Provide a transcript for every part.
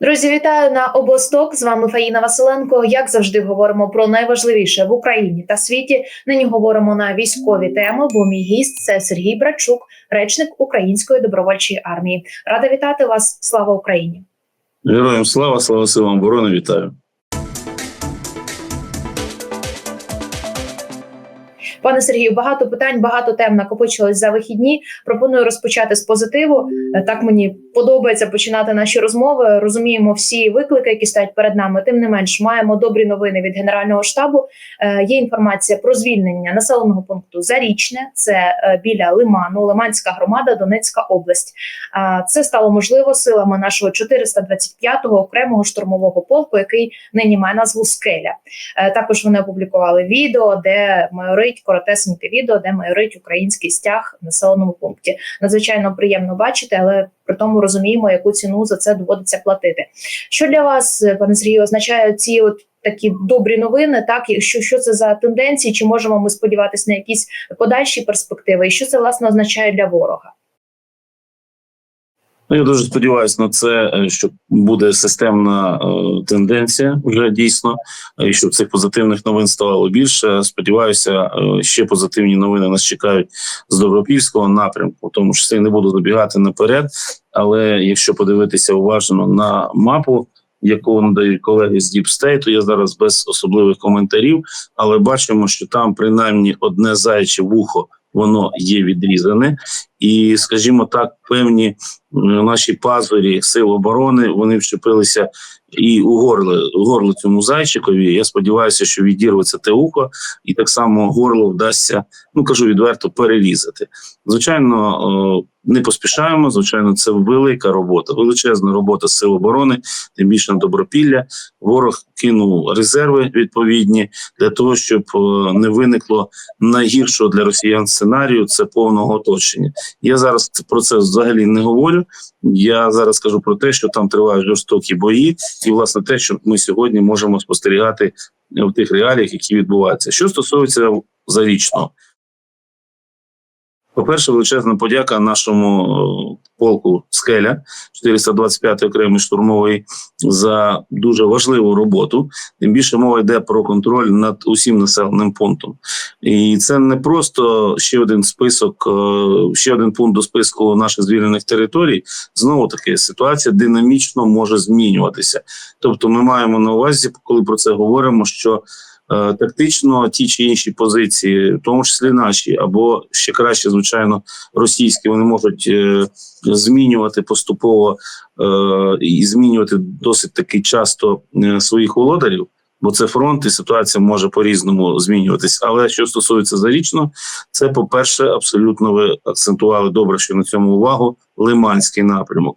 Друзі, вітаю на обосток. З вами Фаїна Василенко. Як завжди, говоримо про найважливіше в Україні та світі. Нині говоримо на військові теми. Бо мій гість це Сергій Брачук, речник Української добровольчої армії. Рада вітати вас. Слава Україні! Героям слава, слава силам оборони, вітаю. Пане Сергію, багато питань, багато тем накопичилось за вихідні. Пропоную розпочати з позитиву. Е, Так мені подобається починати наші розмови. Розуміємо всі виклики, які стоять перед нами. Тим не менш, маємо добрі новини від генерального штабу. Е, Є інформація про звільнення населеного пункту Зарічне, це е, біля Лиману, Лиманська громада, Донецька область. Це стало можливо силами нашого 425-го окремого штурмового полку, який нині має назву Скеля. Також вони опублікували відео, де майорить коротесеньке відео, де майорить український стяг в населеному пункті. Надзвичайно приємно бачити, але при тому розуміємо, яку ціну за це доводиться платити. Що для вас, пане Сергію, означає ці от такі добрі новини? Так що, що це за тенденції? Чи можемо ми сподіватися на якісь подальші перспективи? І що це власне означає для ворога? Ну, я дуже сподіваюся на це, е, що буде системна е, тенденція вже дійсно, е, і щоб цих позитивних новин ставало більше. Сподіваюся, ще позитивні новини нас чекають з Добропільського напрямку, тому що я не буду забігати наперед. Але якщо подивитися уважно на мапу, яку надають колеги з то я зараз без особливих коментарів, але бачимо, що там принаймні одне заяче вухо. Воно є відрізане, і, скажімо так, певні наші пазурі сил оборони вони вчепилися і у горло, горло цьому зайчикові. Я сподіваюся, що відірветься те ухо, і так само горло вдасться, ну кажу відверто, перерізати. Звичайно, не поспішаємо. Звичайно, це велика робота, величезна робота сил оборони, тим більше на добропілля. Ворог кинув резерви відповідні для того, щоб не виникло найгіршого для росіян сценарію це повного оточення. Я зараз про це взагалі не говорю. Я зараз кажу про те, що там тривають жорстокі бої, і власне те, що ми сьогодні можемо спостерігати в тих реаліях, які відбуваються. Що стосується зарічного, по-перше, величезна подяка нашому е, полку Скеля 425 окремий штурмовий за дуже важливу роботу. Тим більше мова йде про контроль над усім населеним пунктом. І це не просто ще один список, е, ще один пункт до списку наших звільнених територій. Знову таки ситуація динамічно може змінюватися. Тобто, ми маємо на увазі, коли про це говоримо, що тактично ті чи інші позиції, в тому числі наші, або ще краще, звичайно, російські, вони можуть е, змінювати поступово е, і змінювати досить таки часто е, своїх володарів. Бо це фронт, і ситуація може по-різному змінюватись. Але що стосується зарічно, це по-перше, абсолютно ви акцентували добре, що на цьому увагу Лиманський напрямок.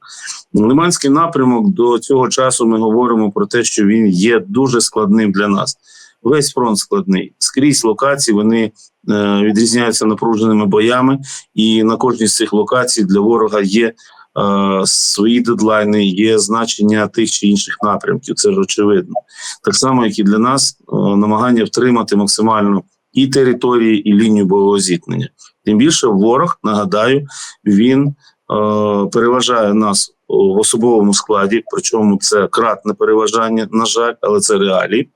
Лиманський напрямок до цього часу ми говоримо про те, що він є дуже складним для нас. Весь фронт складний. Скрізь локації вони е, відрізняються напруженими боями, і на кожній з цих локацій для ворога є е, свої дедлайни, є значення тих чи інших напрямків. Це ж очевидно. Так само, як і для нас, е, намагання втримати максимально і території, і лінію бойового зіткнення. Тим більше ворог, нагадаю, він е, переважає нас в особовому складі, причому це кратне переважання, на жаль, але це реалії.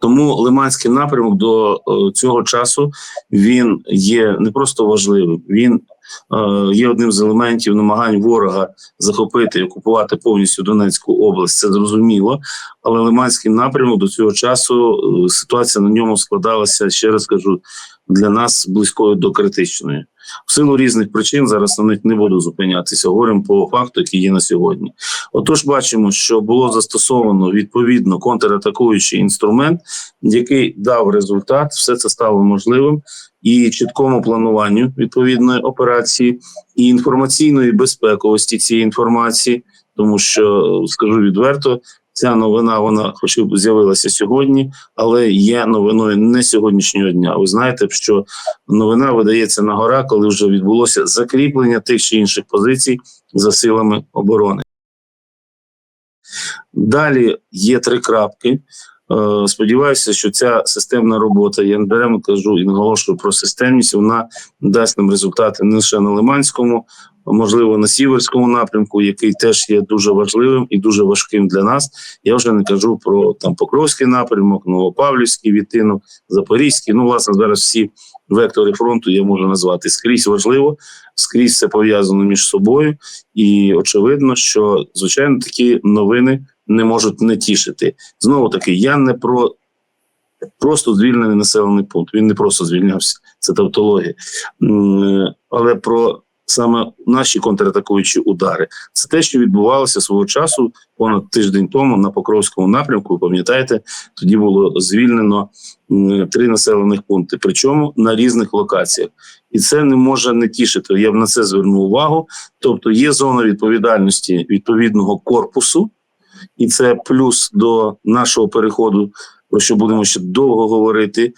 Тому Лиманський напрямок до е, цього часу він є не просто важливим, він е, є одним з елементів намагань ворога захопити і окупувати повністю Донецьку область. Це зрозуміло. Але Лиманський напрямок до цього часу е, ситуація на ньому складалася ще раз кажу для нас близькою до критичної. В силу різних причин зараз на них не буду зупинятися. Говоримо по факту, який є на сьогодні. Отож, бачимо, що було застосовано відповідно контратакуючий інструмент, який дав результат. Все це стало можливим і чіткому плануванню відповідної операції, і інформаційної безпековості цієї інформації, тому що скажу відверто. Ця новина, вона хоч і з'явилася сьогодні, але є новиною не сьогоднішнього дня. Ви знаєте, що новина видається на гора, коли вже відбулося закріплення тих чи інших позицій за силами оборони. Далі є три крапки. Е, Сподіваюся, що ця системна робота, я не даремно кажу і наголошую про системність, вона дасть нам результати не лише на Лиманському можливо, на сіверському напрямку, який теж є дуже важливим і дуже важким для нас. Я вже не кажу про там Покровський напрямок, Новопавлівський відтинок, Запорізький. Ну, власне, зараз всі вектори фронту я можу назвати скрізь важливо, скрізь все пов'язано між собою, і очевидно, що звичайно такі новини не можуть не тішити. Знову таки, я не про просто звільнений населений пункт. Він не просто звільнявся, це тавтологія, але про саме наші контратакуючі удари. Це те, що відбувалося свого часу понад тиждень тому на Покровському напрямку. Ви пам'ятаєте, тоді було звільнено три населених пункти, причому на різних локаціях. І це не може не тішити. Я б на це звернув увагу. Тобто є зона відповідальності відповідного корпусу, і це плюс до нашого переходу, про що будемо ще довго говорити.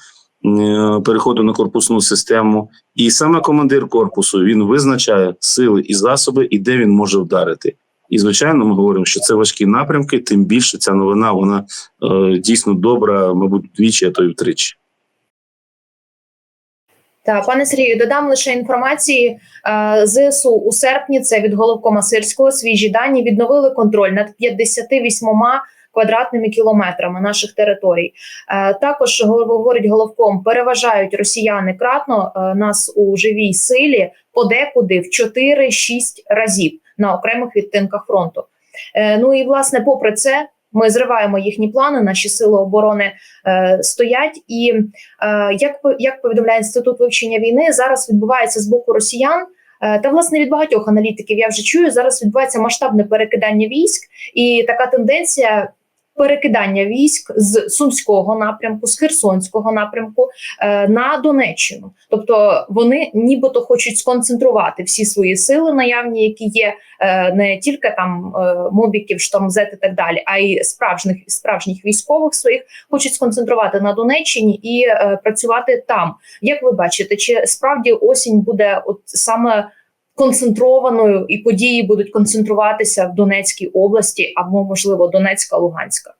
Е, Переходу на корпусну систему, і саме командир корпусу він визначає сили і засоби, і де він може вдарити. І звичайно, ми говоримо, що це важкі напрямки. Тим більше ця новина вона е, дійсно добра, мабуть, двічі, а то й втричі. Та пане Сергію, додам лише інформації. Е, ЗСУ у серпні це від головкома Сирського свіжі дані відновили контроль над 58 квадратними кілометрами наших територій. Е, Також говорить головком, переважають росіяни кратно е, нас у живій силі подекуди в 4-6 разів на окремих відтинках фронту. Е, Ну і власне, попри це, ми зриваємо їхні плани. Наші сили оборони е, стоять і. Е, Як як повідомляє інститут вивчення війни, зараз відбувається з боку росіян. е, Та власне від багатьох аналітиків я вже чую. Зараз відбувається масштабне перекидання військ, і така тенденція перекидання військ з сумського напрямку, з Херсонського напрямку е, на Донеччину. Тобто вони нібито хочуть сконцентрувати всі свої сили наявні, які є е, не тільки там е, мобіків, штамзет і так далі, а й справжніх справжніх військових своїх хочуть сконцентрувати на Донеччині і працювати там. Як ви бачите, чи справді осінь буде от саме концентрованою, і події будуть концентруватися в Донецькій області або можливо Донецька, Луганська?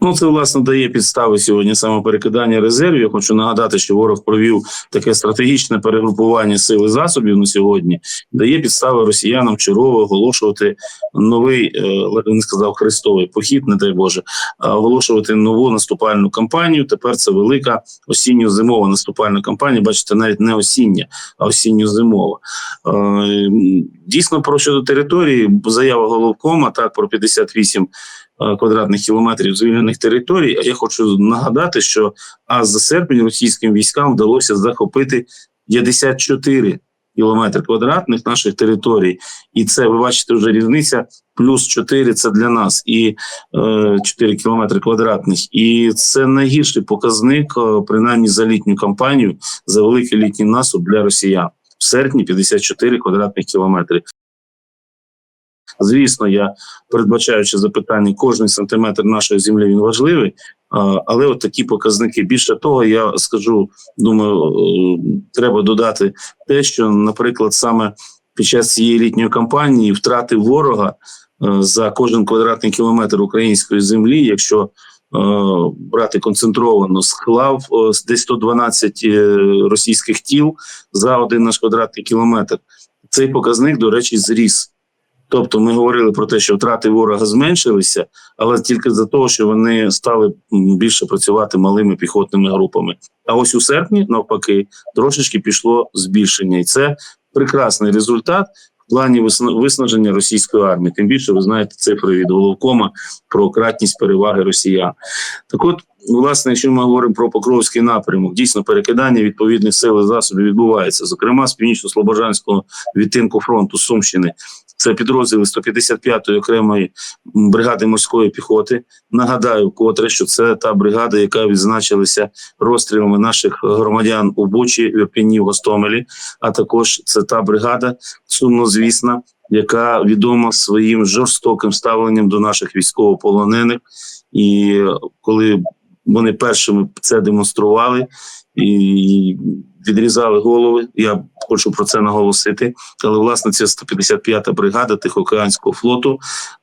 Ну, це власне дає підстави сьогодні саме перекидання резервів. Я хочу нагадати, що ворог провів таке стратегічне перегрупування сил і засобів на сьогодні. Дає підстави росіянам чергово оголошувати новий, е, не сказав хрестовий похід, не дай Боже, оголошувати нову наступальну кампанію. Тепер це велика осінньо-зимова наступальна кампанія. Бачите, навіть не осіння, а осінньо-зимова. Е, Дійсно, про щодо території, заява головкома так про 58 е, квадратних кілометрів звільнених територій. А я хочу нагадати, що аж за серпень російським військам вдалося захопити 54 кілометри квадратних наших територій, і це ви бачите вже різниця. Плюс 4 – це для нас і е, 4 кілометри квадратних. І це найгірший показник, е, принаймні за літню кампанію, за великий літній наступ для росіян. В серпні 54 квадратних кілометри. Звісно, я передбачаючи запитання, кожен сантиметр нашої землі він важливий, але от такі показники. Більше того, я скажу, думаю, е, треба додати те, що, наприклад, саме під час цієї літньої кампанії втрати ворога е, за кожен квадратний кілометр української землі, якщо е, брати концентровано, склав десь 112 е, російських тіл за один наш квадратний кілометр. Цей показник, до речі, зріс. Тобто ми говорили про те, що втрати ворога зменшилися, але тільки за того, що вони стали більше працювати малими піхотними групами. А ось у серпні, навпаки, трошечки пішло збільшення, і це прекрасний результат в плані висна- виснаження російської армії. Тим більше ви знаєте цифри від головкома про кратність переваги росіян. Так, от, власне, якщо ми говоримо про Покровський напрямок, дійсно перекидання відповідних сил і засобів відбувається, зокрема з північно-слобожанського відтинку фронту Сумщини. Це підрозділи 155-ї окремої бригади морської піхоти. Нагадаю, вкотре, що це та бригада, яка відзначилася розстрілами наших громадян у Бучі, в Ірпіні, в Гостомелі. А також це та бригада, сумнозвісна, яка відома своїм жорстоким ставленням до наших військовополонених. І коли вони першими це демонстрували, і відрізали голови. Я хочу про це наголосити. Але власне це 155-та бригада Тихоокеанського флоту.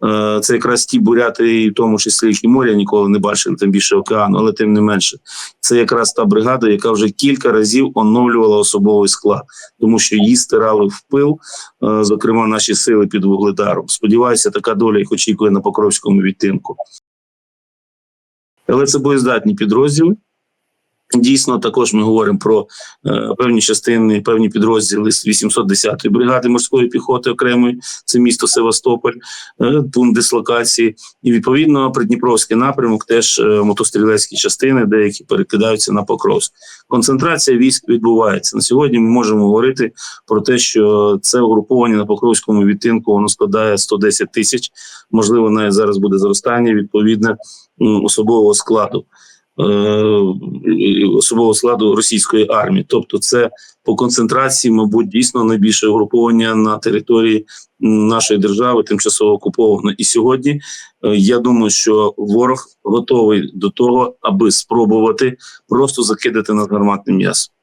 Е, Це якраз ті буряти, і в тому числі які моря ніколи не бачили, тим більше океану, але тим не менше, це якраз та бригада, яка вже кілька разів оновлювала особовий склад, тому що її стирали в пил, е, зокрема наші сили під вугледаром. Сподіваюся, така доля їх очікує на Покровському відтинку. Але це боєздатні підрозділи. Дійсно, також ми говоримо про е, певні частини, певні підрозділи з 810-ї бригади морської піхоти окремої, це місто Севастополь, е, пункт дислокації, і відповідно Придніпровський напрямок, теж е, мотострілецькі частини, деякі перекидаються на Покровськ. Концентрація військ відбувається на сьогодні. Ми можемо говорити про те, що це угруповання на Покровському відтинку воно складає 110 тисяч. Можливо, навіть зараз буде зростання відповідне особового складу. Е, Особового складу російської армії, тобто, це по концентрації, мабуть, дійсно найбільше угруповання на території нашої держави, тимчасово окуповано. І сьогодні е, я думаю, що ворог готовий до того, аби спробувати просто закидати нас гарматним м'ясом.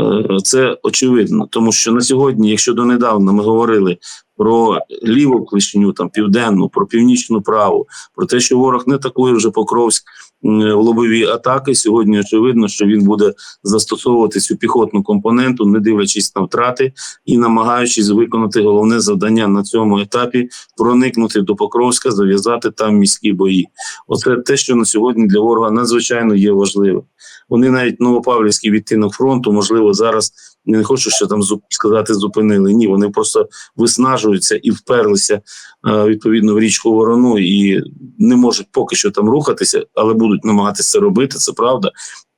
Е, Це очевидно, тому що на сьогодні, якщо донедавна ми говорили про ліву клишню, там південну, про північну праву, про те, що ворог не атакує вже Покровськ лобові атаки. Сьогодні очевидно, що він буде застосовувати цю піхотну компоненту, не дивлячись на втрати і намагаючись виконати головне завдання на цьому етапі проникнути до Покровська, зав'язати там міські бої. Оце те, що на сьогодні для ворога надзвичайно є важливим. Вони навіть Новопавлівський відтинок фронту, можливо, зараз не хочу ще там сказати, зупинили. Ні, вони просто виснажуються і вперлися е, відповідно в річку Ворону і не можуть поки що там рухатися, але будуть намагатися це робити. Це правда.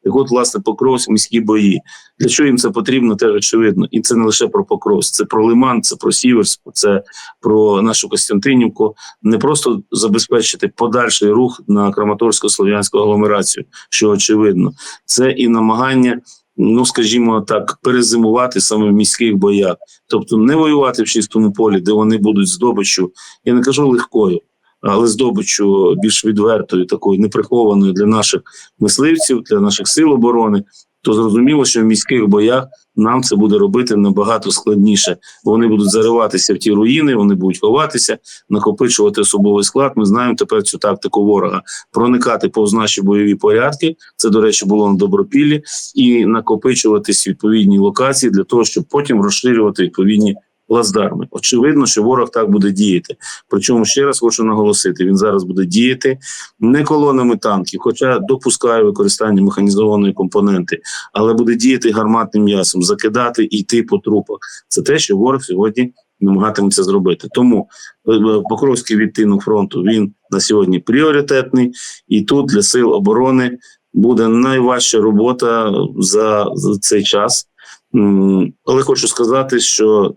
Так от, власне, Покровськ, міські бої. Для чого їм це потрібно, теж очевидно. І це не лише про Покровськ, це про Лиман, це про Сіверськ, це про нашу Костянтинівку. Не просто забезпечити подальший рух на Краматорсько-Слов'янську агломерацію, що очевидно, це і намагання. Ну, скажімо так, перезимувати саме в міських боях, тобто не воювати в чистому полі, де вони будуть здобиччю, я не кажу легкою, але здобиччю більш відвертою, такою неприхованою для наших мисливців, для наших сил оборони, то зрозуміло, що в міських боях нам це буде робити набагато складніше. Вони будуть зариватися в ті руїни, вони будуть ховатися, накопичувати особовий склад. Ми знаємо тепер цю тактику ворога проникати повз наші бойові порядки. Це, до речі, було на добропіллі, і накопичуватись відповідні локації для того, щоб потім розширювати відповідні плацдарми. Очевидно, що ворог так буде діяти. Причому ще раз хочу наголосити: він зараз буде діяти не колонами танків, хоча допускає використання механізованої компоненти, але буде діяти гарматним м'ясом, закидати і йти по трупах. Це те, що ворог сьогодні намагатиметься зробити. Тому е, е, Покровський відтинок фронту він на сьогодні пріоритетний, і тут для сил оборони буде найважча робота за, за цей час. Але хочу сказати, що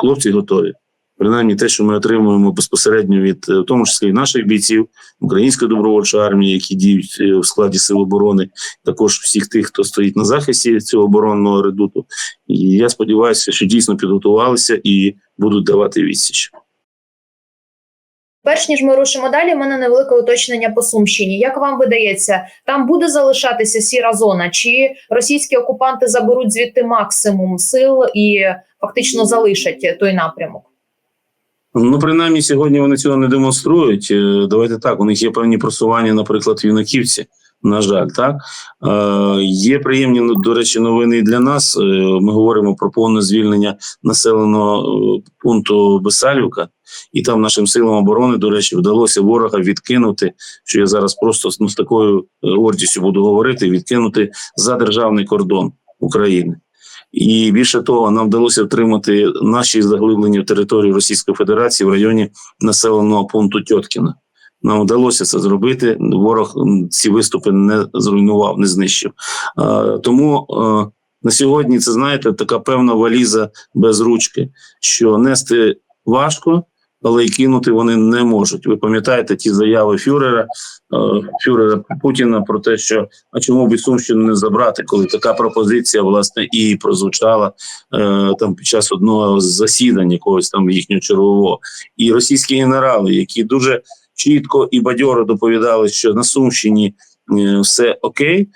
хлопці готові. Принаймні, те, що ми отримуємо безпосередньо від е, в тому числі наших бійців української добровольчої армії, які діють е, в складі сил оборони, також всіх тих, хто стоїть на захисті цього оборонного редуту. І я сподіваюся, що дійсно підготувалися і будуть давати відсіч. Перш ніж ми рушимо далі, в мене невелике уточнення по Сумщині. Як вам видається, там буде залишатися сіра зона, чи російські окупанти заберуть звідти максимум сил і фактично залишать той напрямок? Ну, принаймні, сьогодні вони цього не демонструють. Е, Давайте так, у них є певні просування, наприклад, в Юнаківці. На жаль, так е, є приємні ну, до речі, новини для нас. Е, Ми говоримо про повне звільнення населеного е, пункту Бесалівка, і там нашим силам оборони, до речі, вдалося ворога відкинути. Що я зараз просто ну, з такою е, гордістю буду говорити: відкинути за державний кордон України. І більше того, нам вдалося втримати наші заглиблення в територію Російської Федерації в районі населеного пункту Тьоткіна. Нам вдалося це зробити. Ворог ці виступи не зруйнував, не знищив. Тому а, на сьогодні це знаєте така певна валіза без ручки, що нести важко, але й кинути вони не можуть. Ви пам'ятаєте ті заяви Фюрера, е, Фюрера Путіна про те, що а чому б Сумщину не забрати, коли така пропозиція власне і прозвучала е, там під час одного з засідань якогось там їхнього чергового, і російські генерали, які дуже чітко і бадьоро доповідали, що на Сумщині е, все окей, е,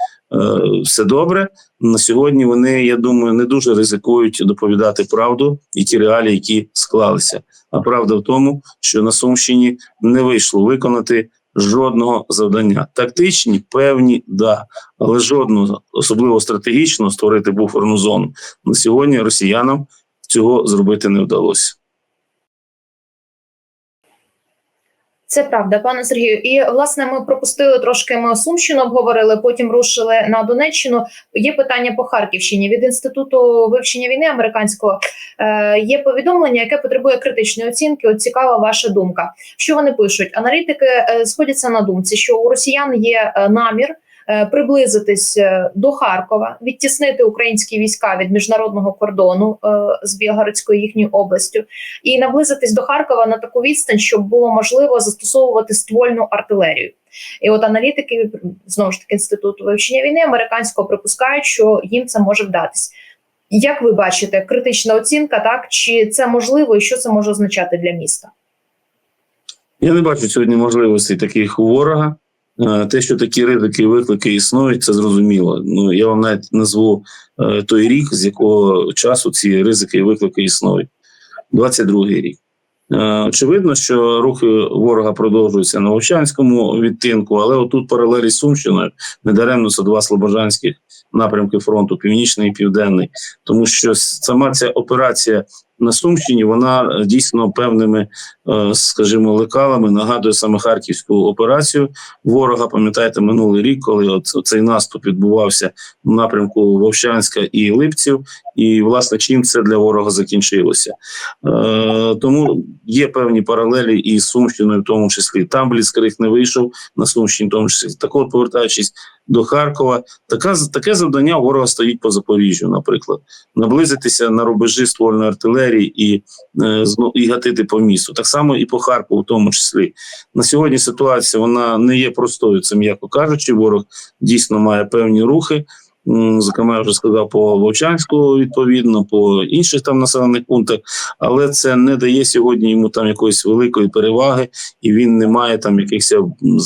все добре. На сьогодні вони, я думаю, не дуже ризикують доповідати правду і ті реалії, які склалися. А правда в тому, що на Сумщині не вийшло виконати жодного завдання. Тактичні, певні, да, але жодного, особливо стратегічно, створити буферну зону. На сьогодні росіянам цього зробити не вдалося. Це правда, пане Сергію. І власне ми пропустили трошки. Ми Сумщину обговорили, потім рушили на Донеччину. Є питання по Харківщині від інституту вивчення війни американського. Е, є повідомлення, яке потребує критичної оцінки. От цікава ваша думка. Що вони пишуть? Аналітики е, сходяться на думці, що у росіян є е, намір. Е, Приблизитись е, до Харкова, відтіснити українські війська від міжнародного кордону е, з Білгородською їхньою областю, і наблизитись до Харкова на таку відстань, щоб було можливо застосовувати ствольну артилерію. І от аналітики знову ж таки інституту вивчення війни американського припускають, що їм це може вдатись. Як ви бачите, критична оцінка, так чи це можливо, і що це може означати для міста? Я не бачу сьогодні можливостей таких у ворога. Е, Те, що такі ризики і виклики існують, це зрозуміло. Ну я вам навіть назву е, той рік, з якого часу ці ризики і виклики існують. 22-й рік. Е, Очевидно, що рухи ворога продовжуються на Вовчанському відтинку, але отут паралелі з Сумщиною недаремно це два слобожанських напрямки фронту, північний і південний, тому що сама ця операція на Сумщині вона е, дійсно певними, е, скажімо, лекалами нагадує саме харківську операцію ворога. Пам'ятаєте, минулий рік, коли от цей наступ відбувався в напрямку Вовчанська і Липців, і власне чим це для ворога закінчилося. Е, тому є певні паралелі і з Сумщиною, в тому числі. Там Бліцкриг не вийшов на Сумщині, в тому числі. Так от, повертаючись до Харкова, така таке завдання ворога стоїть по Запоріжжю, наприклад, наблизитися на рубежі ствольної артилерії і, е, і гатити по місту. Так само і по Харкову, в тому числі. На сьогодні ситуація вона не є простою, це м'яко кажучи. Ворог дійсно має певні рухи. Зокрема, я вже сказав по Вовчанську, відповідно, по інших там населених пунктах, але це не дає сьогодні йому там якоїсь великої переваги, і він не має там якихось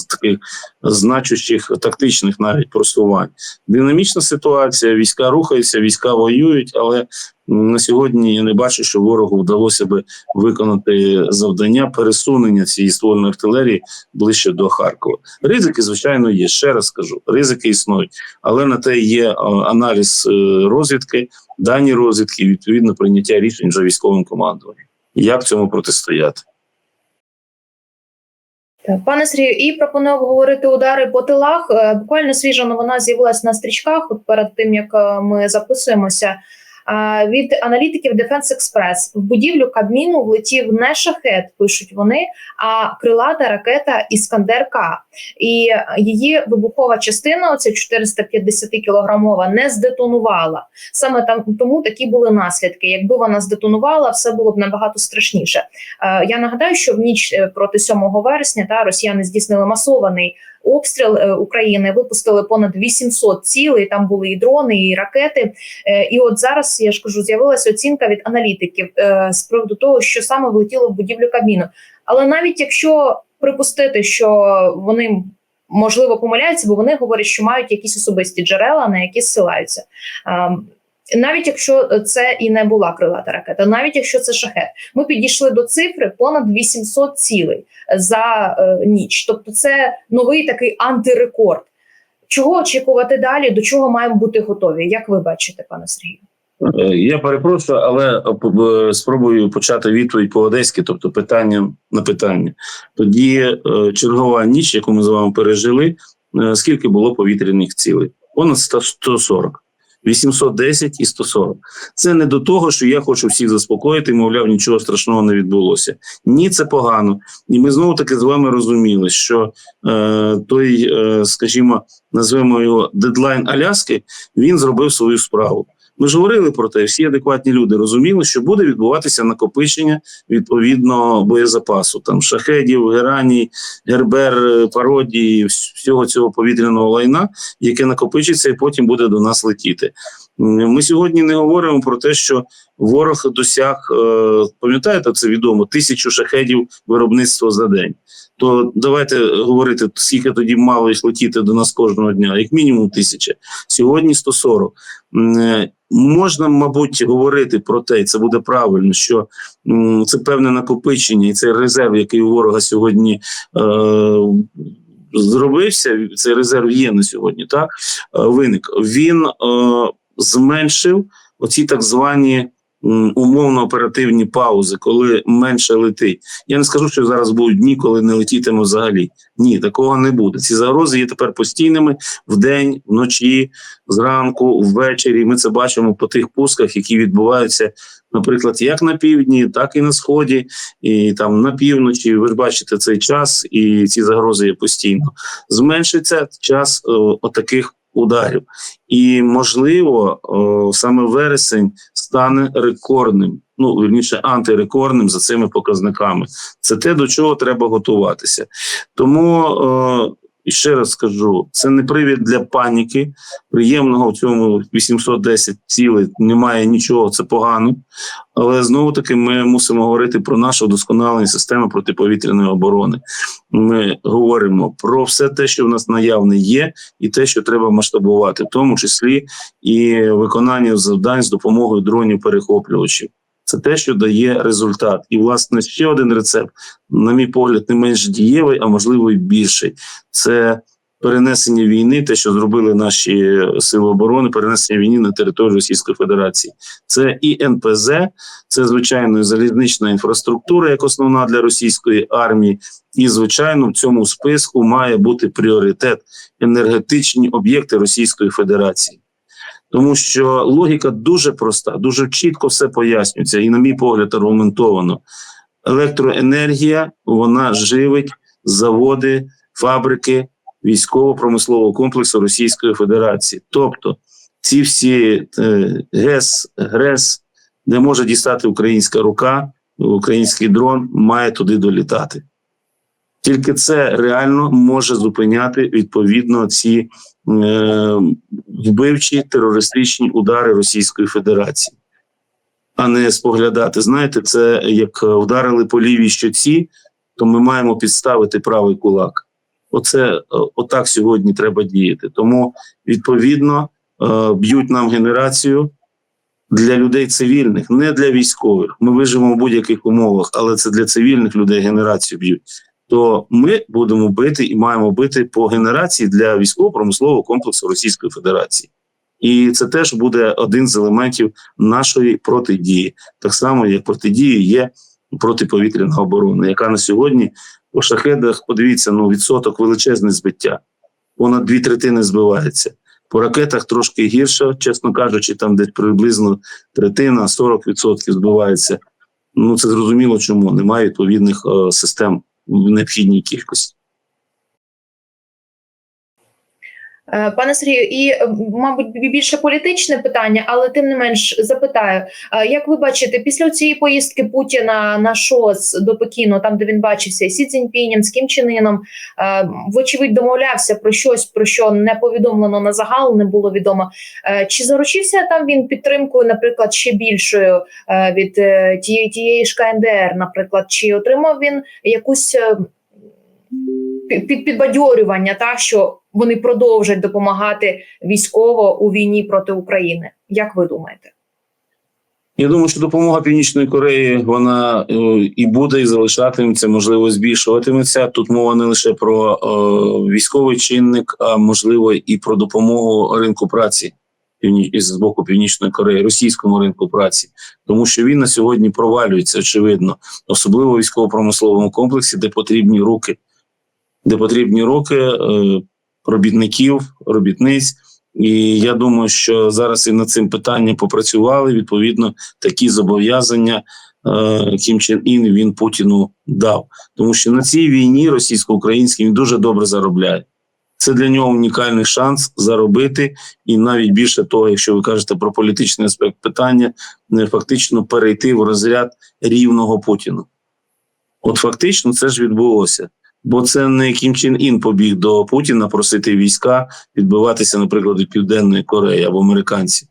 таких значущих тактичних навіть просувань. Динамічна ситуація, війська рухаються, війська воюють, але на сьогодні я не бачу, що ворогу вдалося би виконати завдання пересунення цієї ствольної артилерії ближче до Харкова. Ризики, звичайно, є. Ще раз скажу, ризики існують, але на те є е, аналіз е, розвідки, дані розвідки, відповідно прийняття рішень вже військовим командуванням. Як цьому протистояти? Пане Сергію, і пропоную обговорити удари по тилах. Е, Буквально свіжа новина з'явилась на стрічках. От перед тим як е, ми записуємося. Від аналітиків Defense Express в будівлю Кабміну влетів не шахет, пишуть вони, а крилата ракета Іскандер К. І її вибухова частина, оця 450 кілограмова, не здетонувала. Саме там тому такі були наслідки. Якби вона здетонувала, все було б набагато страшніше. Е, Я нагадаю, що в ніч е, проти 7 вересня та росіяни здійснили масований обстріл е, України, випустили понад 800 цілей. Там були і дрони, і ракети. Е, І от зараз я ж кажу, з'явилася оцінка від аналітиків е, з приводу того, що саме влетіло в будівлю Кабміну. Але навіть якщо припустити, що вони можливо помиляються, бо вони говорять, що мають якісь особисті джерела, на які зсилаються. Навіть якщо це і не була крилата ракета, навіть якщо це шахет, ми підійшли до цифри понад 800 цілей за е, ніч. Тобто, це новий такий антирекорд. Чого очікувати далі? До чого маємо бути готові? Як ви бачите, пане Сергію? Е, Я перепрошую, але е, спробую почати відповідь по одеськи, тобто питання на питання. Тоді е, чергова ніч, яку ми з вами пережили, е, скільки було повітряних цілей? Понад 100 140. 810 і 140. Це не до того, що я хочу всіх заспокоїти, мовляв, нічого страшного не відбулося. Ні, це погано. І ми знову таки з вами розуміли, що е, той, е, скажімо, назвемо його дедлайн Аляски, він зробив свою справу. Ми ж говорили про те, всі адекватні люди розуміли, що буде відбуватися накопичення відповідно боєзапасу, там шахедів, гераній, гербер, пародії, всього цього повітряного лайна, яке накопичиться і потім буде до нас летіти. Ми сьогодні не говоримо про те, що ворог досяг, е, пам'ятаєте, це відомо, тисячу шахедів виробництва за день. То давайте говорити, скільки тоді мало їх летіти до нас кожного дня, як мінімум тисяча. Сьогодні 140. Можна, мабуть, говорити про те, і це буде правильно, що це певне накопичення, і цей резерв, який у ворога сьогодні е, зробився, цей резерв є на сьогодні, так е, виник. Він е, зменшив оці так звані умовно оперативні паузи, коли менше летить. Я не скажу, що зараз будуть дні, коли не летітиме взагалі. Ні, такого не буде. Ці загрози є тепер постійними вдень, вночі, зранку, ввечері. Ми це бачимо по тих пусках, які відбуваються, наприклад, як на півдні, так і на сході, і там на півночі. Ви ж бачите цей час, і ці загрози є постійно. Зменшиться час е, отаких ударів, і можливо, саме вересень стане рекордним. Ну, вірніше, антирекордним за цими показниками. Це те, до чого треба готуватися. Тому і ще раз скажу: це не привід для паніки. Приємного в цьому 810 цілей немає нічого, це погано. Але знову таки ми мусимо говорити про наше вдосконалення системи протиповітряної оборони. Ми говоримо про все те, що в нас наявне є, і те, що треба масштабувати, в тому числі і виконання завдань з допомогою дронів перехоплювачів. Це те, що дає результат. І, власне, ще один рецепт, на мій погляд, не менш дієвий, а можливо, і більший. Це перенесення війни, те, що зробили наші сили оборони, перенесення війни на територію Російської Федерації. Це і НПЗ, це звичайно залізнична інфраструктура, як основна для російської армії. І, звичайно, в цьому списку має бути пріоритет енергетичні об'єкти Російської Федерації. Тому що логіка дуже проста, дуже чітко все пояснюється, і, на мій погляд, аргументовано. Електроенергія вона живить заводи, фабрики військово-промислового комплексу Російської Федерації. Тобто ці всі е, ГЕС, ГРЕС, де може дістати українська рука, український дрон має туди долітати. Тільки це реально може зупиняти відповідно ці е, вбивчі терористичні удари Російської Федерації, а не споглядати. Знаєте, це як вдарили по лівій щоці, то ми маємо підставити правий кулак. Оце е, отак сьогодні треба діяти. Тому відповідно е, б'ють нам генерацію для людей цивільних, не для військових. Ми виживемо в будь-яких умовах, але це для цивільних людей генерацію б'ють. То ми будемо бити і маємо бити по генерації для військово-промислового комплексу Російської Федерації. І це теж буде один з елементів нашої протидії, так само як протидії є протиповітряна оборона, яка на сьогодні по шахедах, подивіться, ну відсоток величезне збиття. Понад дві третини збивається. По ракетах трошки гірше, чесно кажучи, там десь приблизно третина, 40% збивається. Ну це зрозуміло, чому немає відповідних е, систем в необхідній кількості. Пане Сергію, і е, мабуть більше політичне питання, але тим не менш запитаю, е, як ви бачите, після цієї поїздки Путіна на ШОС до Пекіну, там де він бачився із Сі Цзіньпінем, з Кім е, вочевидь домовлявся про щось, про що не повідомлено на загал, не було відомо. Е, Чи заручився там він підтримкою, наприклад, ще більшою е, від е, тієї тієї ж КНДР, наприклад, чи отримав він якусь е, під під- підбадьорювання, та що вони продовжать допомагати військово у війні проти України. Як ви думаєте? Я думаю, що допомога Північної Кореї вона е, і буде, і залишатиметься, можливо, збільшуватиметься. Тут мова не лише про е, військовий чинник, а можливо і про допомогу ринку праці з боку Північної Кореї, російському ринку праці, тому що він на сьогодні провалюється, очевидно, особливо в військово-промисловому комплексі, де потрібні руки, де потрібні руки е, робітників, робітниць. І я думаю, що зараз і над цим питанням попрацювали. Відповідно, такі зобов'язання е, Кім Чен Ін він Путіну дав, тому що на цій війні російсько-українській він дуже добре заробляє. Це для нього унікальний шанс заробити, і навіть більше того, якщо ви кажете про політичний аспект питання, не фактично перейти в розряд рівного Путіну. От фактично це ж відбулося. Бо це не Кім Чен Ін побіг до Путіна просити війська відбиватися, наприклад, Південної Кореї або американці.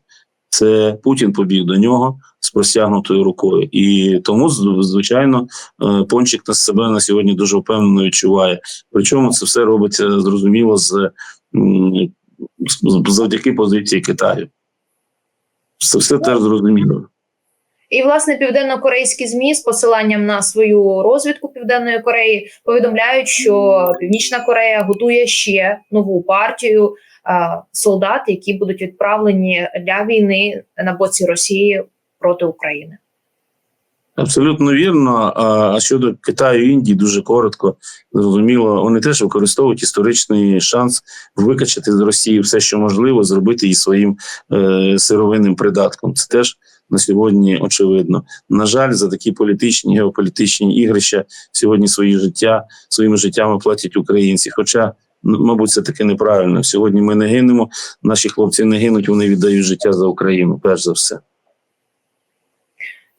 це Путін побіг до нього з простягнутою рукою. І тому, звичайно, е, пончик на себе на сьогодні дуже впевнено відчуває. Причому це все робиться зрозуміло з- завдяки позиції Китаю. Це все теж зрозуміло. І власне південно-корейські змі з посиланням на свою розвідку Південної Кореї повідомляють, що Північна Корея готує ще нову партію а, солдат, які будуть відправлені для війни на боці Росії проти України. Абсолютно вірно. А щодо Китаю Індії, дуже коротко зрозуміло, вони теж використовують історичний шанс викачати з Росії все, що можливо, зробити її своїм е, сировинним придатком. Це теж на сьогодні очевидно. На жаль, за такі політичні геополітичні ігрища сьогодні свої життя своїми життями платять українці. Хоча ну, мабуть, це таки неправильно. Сьогодні ми не гинемо, наші хлопці не гинуть, вони віддають життя за Україну. Перш за все.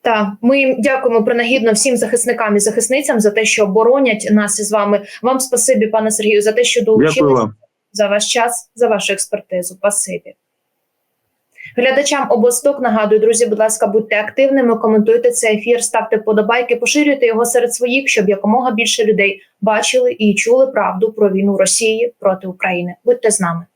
Так, ми їм дякуємо принагідно всім захисникам і захисницям за те, що боронять нас із вами. Вам спасибі, пане Сергію, за те, що Дякую долучилися вам. за ваш час, за вашу експертизу. Спасибі. Глядачам обосток нагадую, друзі, будь ласка, будьте активними, коментуйте цей ефір, ставте подобайки, поширюйте його серед своїх, щоб якомога більше людей бачили і чули правду про війну Росії проти України. Будьте з нами.